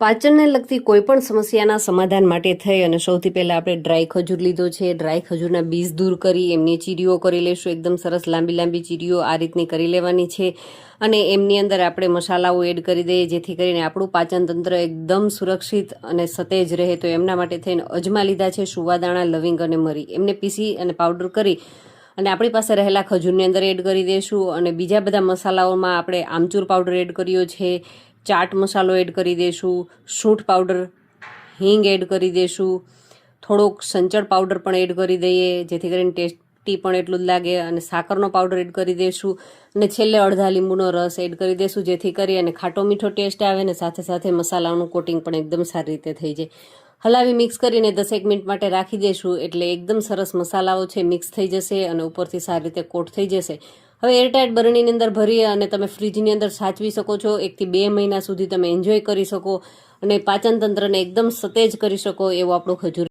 પાચનને લગતી કોઈ પણ સમસ્યાના સમાધાન માટે થઈ અને સૌથી પહેલાં આપણે ડ્રાય ખજૂર લીધો છે. ડ્રાય ખજૂરના બીજ દૂર કરી એમની ચીરીઓ કરી લેશું. એકદમ સરસ લાંબી લાંબી ચીરીઓ આ રીતની કરી લેવાની છે અને એમની અંદર આપણે મસાલાઓ એડ કરી દઈએ જેથી કરીને આપણું પાચન તંત્ર એકદમ સુરક્ષિત અને સતેજ રહે. તો એમના માટે થઈને અજમા લીધા છે, સુવાદાણા, લવિંગ અને મરી. એમને પીસી અને પાવડર કરી અને આપણી પાસે રહેલા ખજૂરની અંદર એડ કરી દઈશું અને બીજા બધા મસાલાઓમાં આપણે આમચૂર પાવડર એડ કર્યો છે. ચાટ મસાલો એડ કરી દઈશું સૂંઠ પાવડર હિંગ એડ કરી દઈશું થોડોક સંચળ પાવડર પણ એડ કરી દઈએ, જેથી કરીને ટેસ્ટી પણ એટલું જ લાગે, અને સાકરનો પાવડર એડ કરી દઈશું અને છેલ્લે અડધા લીંબુનો રસ એડ કરી દઈશું જેથી કરી અને ખાટો મીઠો ટેસ્ટ આવે ને સાથે સાથે મસાલાનું કોટિંગ પણ એકદમ સારી રીતે થઈ જાય. હલાવી મિક્સ કરીને દસેક મિનિટ માટે રાખી દઈશું એટલે એકદમ સરસ મસાલાઓ છે, મિક્સ થઈ જશે, અને ઉપરથી સારી રીતે કોટ થઈ જશે. હવે એરટાઇટ બરણીની અંદર ભરી અને તમે ફ્રીજની અંદર સાચવી શકો છો. એકથી બે મહિના સુધી તમે એન્જોય કરી શકો અને પાચનતંત્રને એકદમ સતેજ કરી શકો એવો આપણો ખજૂર